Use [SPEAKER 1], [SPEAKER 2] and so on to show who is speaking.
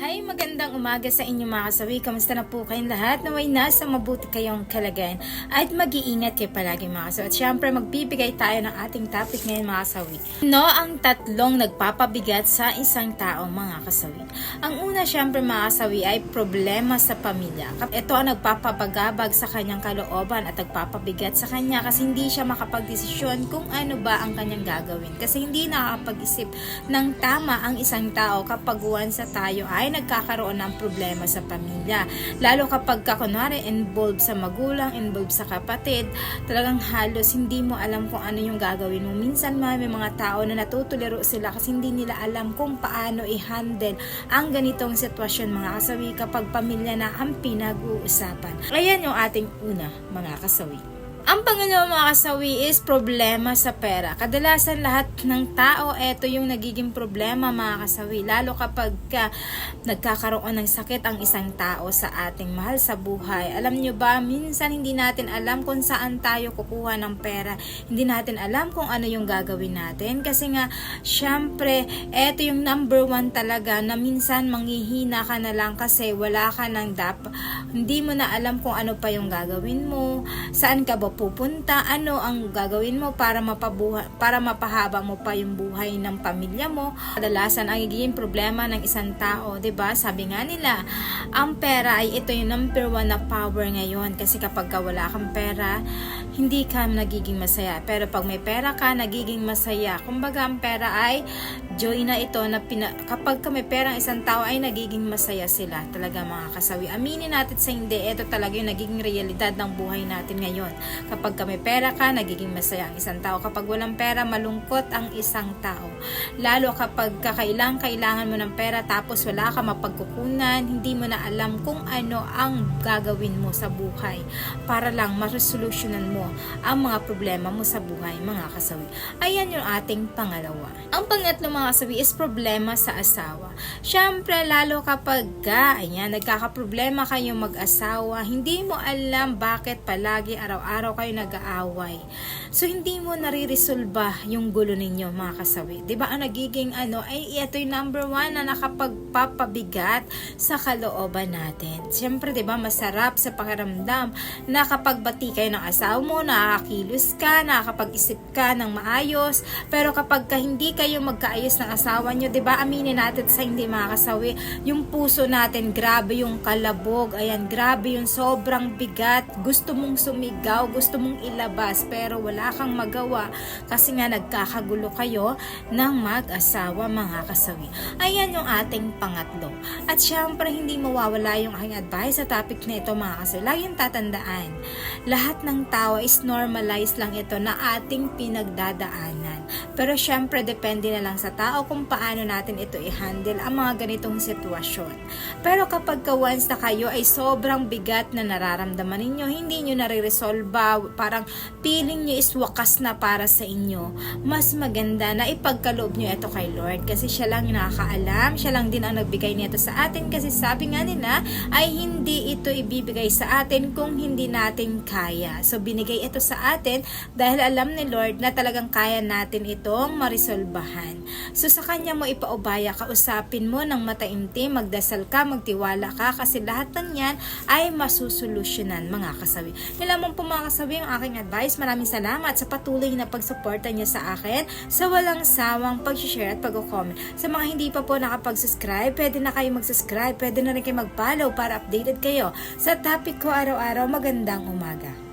[SPEAKER 1] Hi, magandang umaga sa inyo mga kasawi. Kamusta na po kayong lahat? Naway nasa mabuti kayong kalagayan at mag-iingat kayo palagi mga kasawi. At syempre, magbibigay tayo ng ating topic ngayon mga kasawi. No ang tatlong nagpapabigat sa isang tao mga kasawi? Ang una syempre mga kasawi ay problema sa pamilya. Ito ang nagpapabagabag sa kanyang kalooban at nagpapabigat sa kanya kasi hindi siya makapagdesisyon kung ano ba ang kanyang gagawin. Kasi hindi nakakapag-isip ng tama ang isang tao kapag sa tayo ay nagkakaroon ng problema sa pamilya. Lalo kapag ka kunwari involved sa magulang, involved sa kapatid, talagang halos hindi mo alam kung ano yung gagawin mo. Minsan may mga tao na natutuliro sila kasi hindi nila alam kung paano i-handle ang ganitong sitwasyon mga kasawi kapag pamilya na ang pinag-uusapan. Ayan yung ating una mga kasawi. Ang pangalawa mga kasawi is problema sa pera. Kadalasan lahat ng tao, ito yung nagiging problema mga kasawi. Lalo kapag ka, nagkakaroon ng sakit ang isang tao sa ating mahal sa buhay. Alam nyo ba, minsan hindi natin alam kung saan tayo kukuha ng pera. Hindi natin alam kung ano yung gagawin natin. Kasi nga, syempre, ito yung number one talaga na minsan manghihina ka na lang kasi wala ka ng dap. Hindi mo na alam kung ano pa yung gagawin mo, saan ka ba pupunta, ano ang gagawin mo para mapabuha, para mapahaba mo pa yung buhay ng pamilya mo. Kadalasan ang nagiging problema ng isang tao, 'di ba? Sabi nga nila, ang pera ay ito yung number one na power ngayon kasi kapag ka wala kang pera, hindi ka nagiging masaya. Pero pag may pera ka, nagiging masaya. Kumbaga ang pera ay joy na ito na pina, kapag ka may pera ang isang tao ay nagiging masaya sila. Talaga mga kasawi. Aminin natin sa hindi, ito talaga yung nagiging realidad ng buhay natin ngayon. Kapag ka may pera ka, nagiging masaya ang isang tao. Kapag walang pera, malungkot ang isang tao. Lalo kapag kakailang kailangan mo ng pera tapos wala ka mapagkukunan, hindi mo na alam kung ano ang gagawin mo sa buhay para lang maresolusyonan mo ang mga problema mo sa buhay, mga kasawi. Ayan yung ating pangalawa. Ang pangatlo mga kasawi is problema sa asawa. Siyempre, lalo kapag ka, ayan, nagkakaproblema kayong mag-asawa, hindi mo alam bakit palagi araw-araw kayo nag-aaway. So, hindi mo nare-resolve yung gulo ninyo, mga kasawi. ba Ang nagiging ano, ay ito yung number one na nakapagpapabigat sa kalooban natin. Siyempre, ba masarap sa pakiramdam na kapag bati kayo ng asawa mo, nakakakilos ka, nakakapag-isip ka ng maayos, pero kapag ka hindi kayo magkaayos ng asawa nyo, 'di ba aminin natin sa hindi mga kasawi, yung puso natin, grabe yung kalabog, ayan, grabe yung sobrang bigat, gusto mong sumigaw, gusto mong ilabas, pero wala kang magawa kasi nga nagkakagulo kayo ng mag-asawa mga kasawi. Ayan yung ating pangatlo. At syempre, hindi mawawala yung aking advice sa topic na ito mga kasawi. Laging tatandaan, lahat ng tao is normalized lang ito na ating pinagdadaanan. Pero syempre, depende na lang sa tao kung paano natin ito i-handle ang mga ganitong sitwasyon. Pero kapag ka once na kayo ay sobrang bigat na nararamdaman ninyo, hindi nyo nare-resolve, parang feeling nyo is wakas na para sa inyo, mas maganda na ipagkaloob nyo ito kay Lord kasi siya lang nakakaalam, siya lang din ang nagbigay nito sa atin kasi sabi nga nila ay hindi ito ibibigay sa atin kung hindi natin kaya. So binigay ito sa atin dahil alam ni Lord na talagang kaya natin itong marisolbahan. So sa kanya mo ipaubaya, kausapin mo ng mataimtim, magdasal ka, magtiwala ka kasi lahat ng yan ay masusolusyonan mga kasawi. Lamang po mga kasawi ang aking advice. Maraming salamat sa patuloy na pagsuporta niyo sa akin sa walang sawang pag-share at pag-comment. Sa mga hindi pa po nakapag-subscribe, pwede na kayo mag-subscribe, pwede na rin kayo mag-follow para updated kayo sa topic ko araw-araw. Magandang umaga.